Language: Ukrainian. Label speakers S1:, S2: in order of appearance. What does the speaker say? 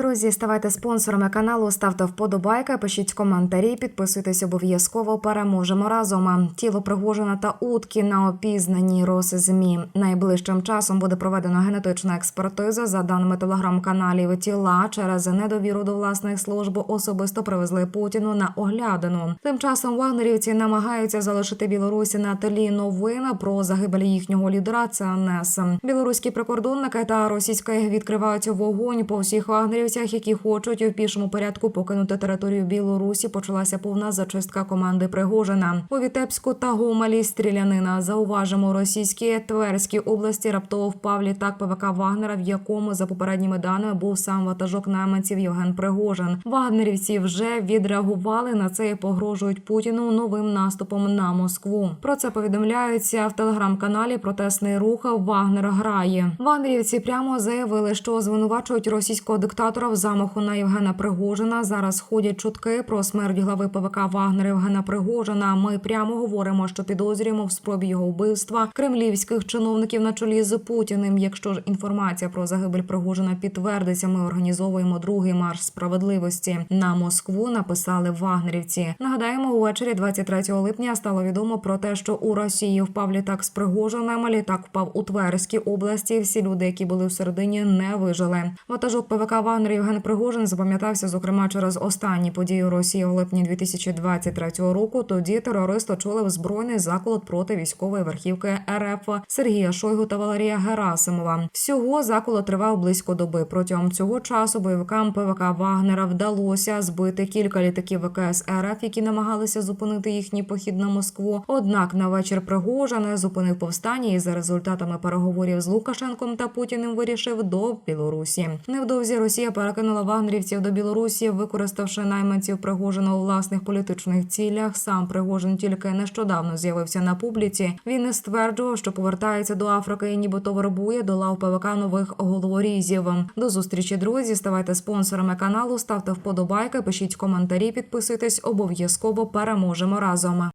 S1: Друзі, ставайте спонсорами каналу, ставте вподобайки, пишіть коментарі, підписуйтесь обов'язково. Переможемо разом. Тіло Пригожина та утки на опізнаній Росзмі. Найближчим часом буде проведена генетична експертиза. За даними телеграм-каналів, тіла через недовіру до власних служб особисто привезли Путіну на оглядину. Тим часом вагнерівці намагаються залишити Білорусі на тлі новин про загибель їхнього лідера. ЦНС. Білоруські прикордонники та російські відкривають вогонь по всіх вагнерівцях, які хочуть у пішому порядку покинути територію Білорусі. Почалася повна зачистка команди Пригожина у Вітебську та Гомелі. Стрілянина зауважимо російські Тверській області. Раптово впав літак ПВК Вагнера, в якому за попередніми даними був сам ватажок найманців Євген Пригожин. Вагнерівці вже відреагували на це і погрожують Путіну новим наступом на Москву. Про це повідомляються в телеграм-каналі Протестний рух Вагнер грає. Вагнерівці прямо заявили, що звинувачують російського диктатора в замаху на Євгена Пригожина. Зараз ходять чутки про смерть глави ПВК Вагнера Євгена Пригожина. Ми прямо говоримо, що підозрюємо в спробі його вбивства кремлівських чиновників на чолі з Путіним. Якщо ж інформація про загибель Пригожина підтвердиться, ми організовуємо другий марш справедливості на Москву. Написали вагнерівці. Нагадаємо, увечері 23 липня стало відомо про те, що у Росії впав літак з Пригожиним. Літак впав у Тверській області. Всі люди, які були всередині, не вижили. Ватажок ПВК Вагнер Євген Пригожин запам'ятався зокрема через останні події у Росії в липні 2023 року. Тоді терорист очолив збройний заколот проти військової верхівки РФ Сергія Шойгу та Валерія Герасимова. Всього заколот тривав близько доби. Протягом цього часу бойовикам ПВК Вагнера вдалося збити кілька літаків ВКС РФ, які намагалися зупинити їхній похід на Москву. Однак на вечір Пригожин зупинив повстання і за результатами переговорів з Лукашенком та Путіним вирішив до Білорусі. Невдовзі Росія перекинула вагнерівців до Білорусі, використавши найманців Пригожина у власних політичних цілях. Сам Пригожин тільки нещодавно з'явився на публіці. Він не стверджував, що повертається до Африки і нібито вербує до лав ПВК нових головорізів. До зустрічі, друзі. Ставайте спонсорами каналу, ставте вподобайки, пишіть коментарі, підписуйтесь. Обов'язково переможемо разом.